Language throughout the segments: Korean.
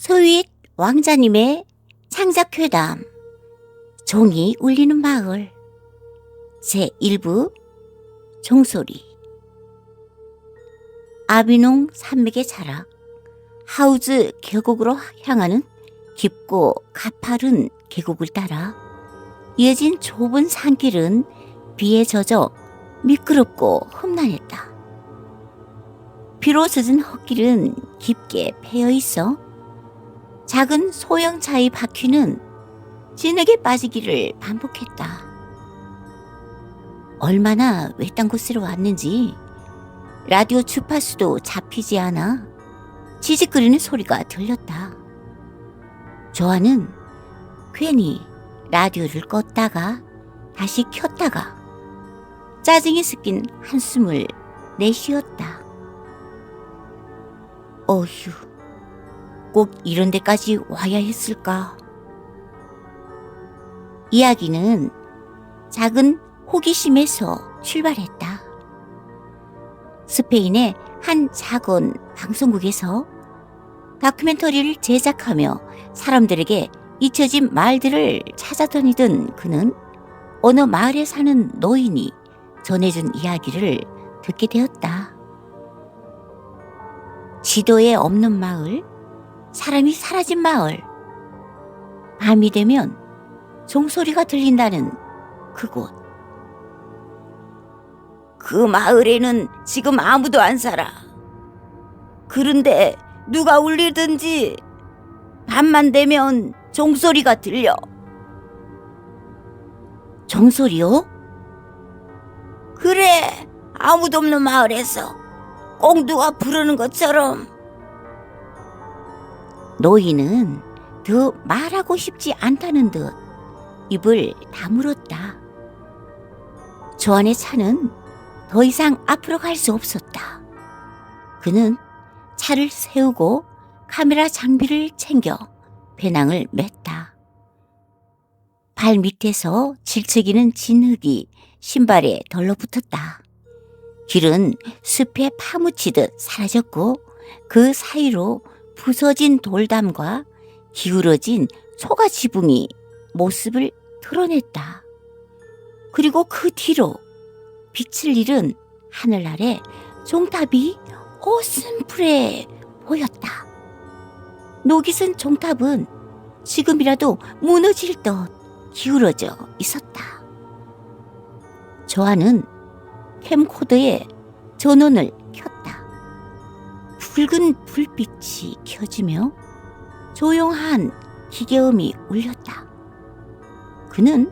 소윗 왕자님의 창작회담 종이 울리는 마을 제1부 종소리 아비농 산맥의 자락 하우즈 계곡으로 향하는 깊고 가파른 계곡을 따라 이어진 좁은 산길은 비에 젖어 미끄럽고 험난했다. 비로 젖은 흙길은 깊게 패여 있어 작은 소형 차의 바퀴는 진흙에 빠지기를 반복했다. 얼마나 외딴 곳으로 왔는지 라디오 주파수도 잡히지 않아 지직거리는 소리가 들렸다. 조아는 괜히 라디오를 껐다가 다시 켰다가 짜증이 섞인 한숨을 내쉬었다. 어휴, 꼭 이런 데까지 와야 했을까? 이야기는 작은 호기심에서 출발했다. 스페인의 한 작은 방송국에서 다큐멘터리를 제작하며 사람들에게 잊혀진 말들을 찾아다니던 그는 어느 마을에 사는 노인이 전해준 이야기를 듣게 되었다. 지도에 없는 마을, 사람이 사라진 마을. 밤이 되면 종소리가 들린다는 그곳. 그 마을에는 지금 아무도 안 살아. 그런데 누가 울리든지 밤만 되면 종소리가 들려. 종소리요? 그래, 아무도 없는 마을에서 꼭 누가 부르는 것처럼. 노인은 더 말하고 싶지 않다는 듯 입을 다물었다. 조안의 차는 더 이상 앞으로 갈 수 없었다. 그는 차를 세우고 카메라 장비를 챙겨 배낭을 맸다. 발 밑에서 질척이는 진흙이 신발에 덜러붙었다. 길은 숲에 파묻히듯 사라졌고 그 사이로 부서진 돌담과 기울어진 초가 지붕이 모습을 드러냈다. 그리고 그 뒤로 빛을 잃은 하늘 아래 종탑이 어슴푸레 보였다. 녹이 쓴 종탑은 지금이라도 무너질 듯 기울어져 있었다. 조아는 캠코더에 전원을. 붉은 불빛이 켜지며 조용한 기계음이 울렸다. 그는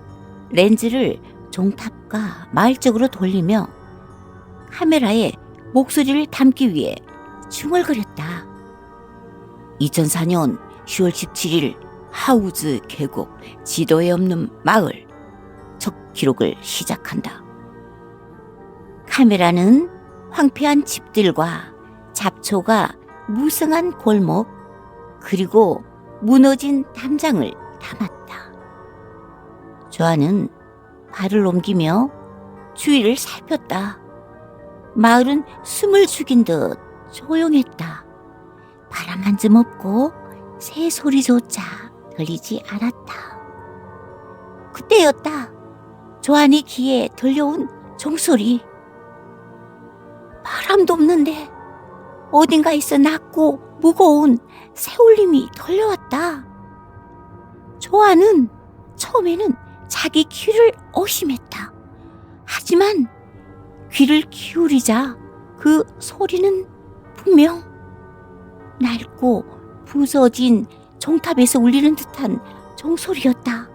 렌즈를 종탑과 마을 쪽으로 돌리며 카메라에 목소리를 담기 위해 중얼거렸다. 2004년 10월 17일 하우즈 계곡 지도에 없는 마을 첫 기록을 시작한다. 카메라는 황폐한 집들과 잡초가 무성한 골목 그리고 무너진 담장을 담았다. 조아는 발을 옮기며 주위를 살폈다. 마을은 숨을 죽인 듯 조용했다. 바람 한 점 없고 새 소리조차 들리지 않았다. 그때였다. 조안이 귀에 들려온 종소리. 바람도 없는데 어딘가에서 낮고 무거운 새울림이 들려왔다. 조안은 처음에는 자기 귀를 의심했다. 하지만 귀를 기울이자 그 소리는 분명 낡고 부서진 종탑에서 울리는 듯한 종소리였다.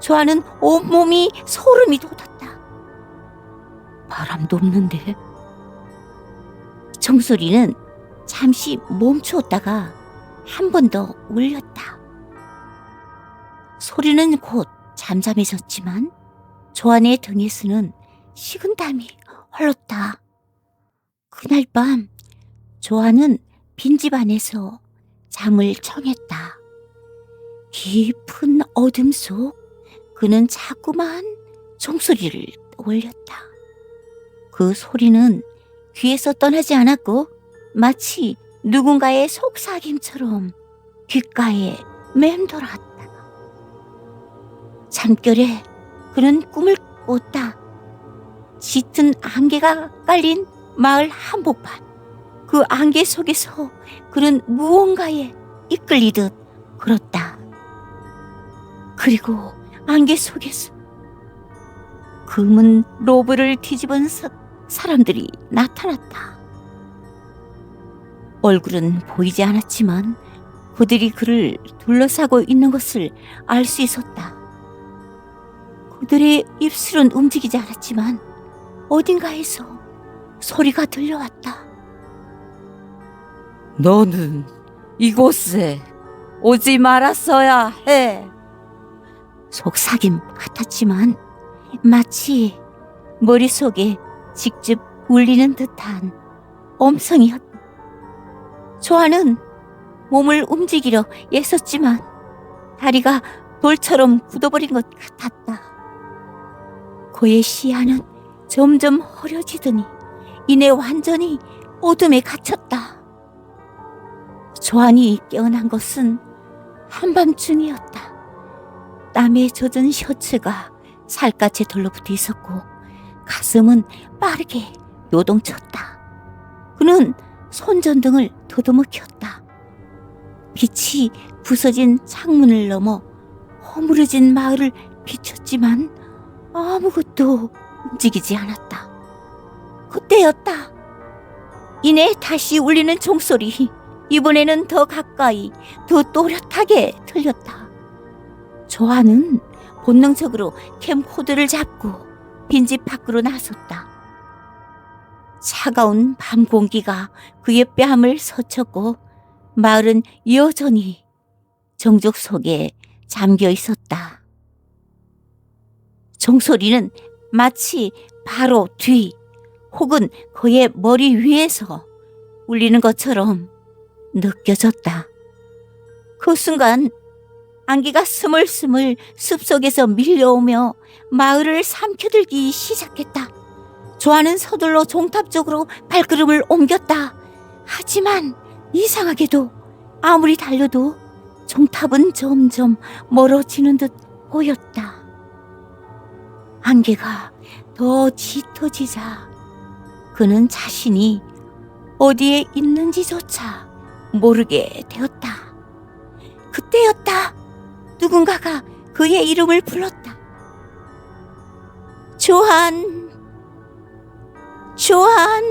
조아는 온몸이 소름이 돋았다. 바람도 없는데. 종소리는 잠시 멈추었다가 한 번 더 울렸다. 소리는 곧 잠잠해졌지만 조안의 등에서는 식은땀이 흘렀다. 그날 밤 조안은 빈집 안에서 잠을 청했다. 깊은 어둠 속 그는 자꾸만 종소리를 올렸다. 그 소리는 귀에서 떠나지 않았고 마치 누군가의 속삭임처럼 귓가에 맴돌았다. 잠결에 그는 꿈을 꿨다. 짙은 안개가 깔린 마을 한복판. 그 안개 속에서 그는 무언가에 이끌리듯 걸었다. 그리고 안개 속에서 금은 로브를 뒤집은 사, 사람들이 나타났다. 얼굴은 보이지 않았지만 그들이 그를 둘러싸고 있는 것을 알 수 있었다. 그들의 입술은 움직이지 않았지만 어딘가에서 소리가 들려왔다. 너는 이곳에 오지 말았어야 해. 속삭임 같았지만 마치 머릿속에 직접 울리는 듯한 엄성이었다. 조아는 몸을 움직이려 애썼지만 다리가 돌처럼 굳어버린 것 같았다. 그의 시야는 점점 흐려지더니 이내 완전히 어둠에 갇혔다. 조안이 깨어난 것은 한밤중이었다. 땀에 젖은 셔츠가 살갗에 들러붙어 있었고 가슴은 빠르게 요동쳤다. 그는 손전등을 더듬어 켰다. 빛이 부서진 창문을 넘어 허물어진 마을을 비췄지만 아무것도 움직이지 않았다. 그때였다. 이내 다시 울리는 종소리. 이번에는 더 가까이, 더 또렷하게 들렸다. 조아는 본능적으로 캠코드를 잡고 빈집 밖으로 나섰다. 차가운 밤 공기가 그의 뺨을 서쳤고 마을은 여전히 정적 속에 잠겨 있었다. 종소리는 마치 바로 뒤 혹은 그의 머리 위에서 울리는 것처럼 느껴졌다. 그 순간 안개가 스물스물 숲속에서 밀려오며 마을을 삼켜들기 시작했다. 조아는 서둘러 종탑 쪽으로 발걸음을 옮겼다. 하지만 이상하게도 아무리 달려도 종탑은 점점 멀어지는 듯 보였다. 안개가 더 짙어지자 그는 자신이 어디에 있는지조차 모르게 되었다. 그때였다. 누군가가 그의 이름을 불렀다. 조한, 조한.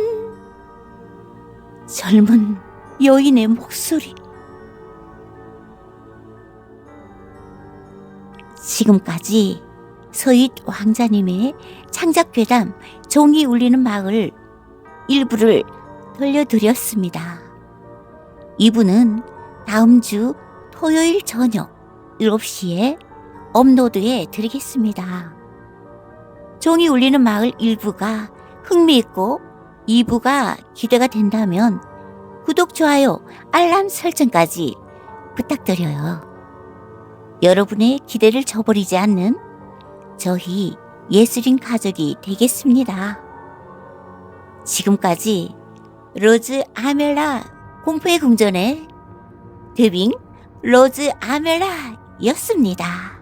젊은 여인의 목소리. 지금까지 서윗 왕자님의 창작괴담 종이 울리는 마을 일부를 들려드렸습니다. 2부는 다음 주 토요일 저녁 7시에 업로드해 드리겠습니다. 종이 울리는 마을 1부가 흥미있고 2부가 기대가 된다면 구독, 좋아요, 알람 설정까지 부탁드려요. 여러분의 기대를 저버리지 않는 저희 예술인 가족이 되겠습니다. 지금까지 로즈 아멜라 공포의 궁전의 드빙 로즈 아멜라 였습니다.